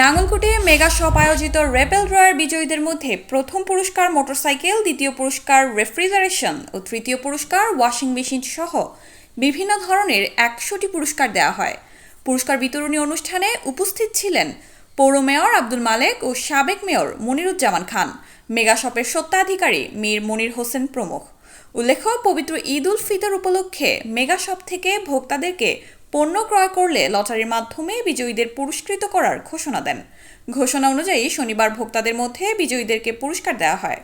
নাঙ্গলকোটে mega shop আয়োজিত রেপেল ড্রয়ের বিজয়ীদের মধ্যে প্রথম পুরস্কার মোটরসাইকেল, দ্বিতীয় পুরস্কার রেফ্রিজারেশন ও তৃতীয় পুরস্কার ওয়াশিং মেশিন সহ বিভিন্ন ধরনের একশোটি পুরস্কার দেওয়া হয়। পুরস্কার বিতরণী অনুষ্ঠানে উপস্থিত ছিলেন পৌর মেয়র আব্দুল মালেক ও সাবেক মেয়র মনিরুজ্জামান খান। মেগা শপের সত্ত্বাধিকারী মীর মনির হোসেন প্রমুখ। উল্লেখ্য, পবিত্র ঈদ উল ফিতর উপলক্ষে মেগা শপ থেকে ভোক্তাদেরকে পণ্য ক্রয় করলে লটারির মাধ্যমে বিজয়ীদের পুরস্কৃত করার ঘোষণা দেন। ঘোষণা অনুযায়ী শনিবার ভোক্তাদের মধ্যে বিজয়ীদেরকে পুরস্কার দেওয়া হয়।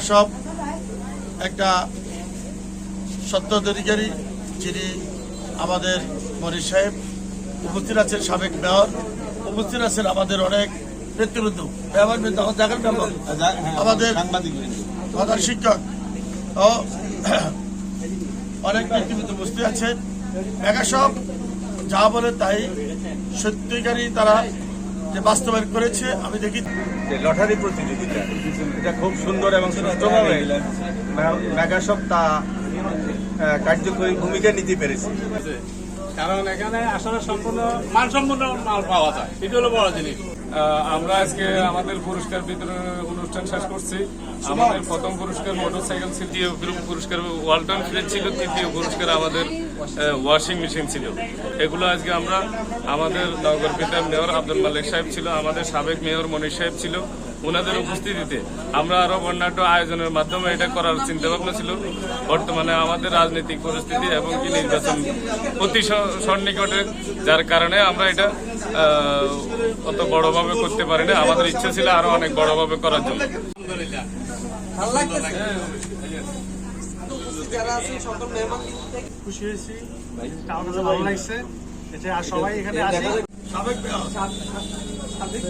সব, একটা সত্য অধিকারী যিনি আমাদের মনির সাহেব উপস্থিত আছেন সাবেক মেয়র, উপস্থিত আছেন আমাদের অনেক নেতৃবৃন্দ। আমাদের প্রধান শিক্ষক অনেক নেতৃবৃন্দ উপস্থিত আছেন। মেগা সব যা বলে তাই সত্যিকারই তারা যে বাস্তবায়ন করেছে, আমি দেখি লটারি প্রতিযোগিতা, এটা খুব সুন্দর এবং সুষ্ঠুভাবে মেগাশপ তা কার্যকরী ভূমিকা নিতে পেরেছে। কারণ এখানে আসলে সম্পূর্ণ মানসম্পন্ন মাল পাওয়া যায়। এটা হলো বড় জিনিস। আমরা আজকে আমাদের পুরস্কার বিতরণের অনুষ্ঠান শেষ করছি। আমাদের প্রথম পুরস্কার মোটরসাইকেল দ্বিতীয় পুরস্কার, ওয়ালটন ফ্রিজ ছিল, তৃতীয় পুরস্কার আমাদের ওয়াশিং মেশিন ছিল। এগুলো আজকে আমরা আমাদের নগর পিতার মেয়র আব্দুল মালিক সাহেব ছিল, আমাদের সাবেক মেয়র মনির সাহেব ছিল ওনাদের উপস্থিতিতে আমরা আরও অন্যান্য আয়োজনের মাধ্যমে এটা করার চিন্তা ভাবনা ছিল। বর্তমানে আমাদের রাজনৈতিক পরিস্থিতি এবং কি নির্বাচন অতি স- সন্নিকটে যার কারণে আমরা এটা অত বড়ভাবে করতে পারি না আমাদের ইচ্ছা ছিল আরও অনেক বড়ভাবে করার জন্য। খুশি হয়েছি। ভালো লাগছে। আর সবাই এখানে আসে। সাবেক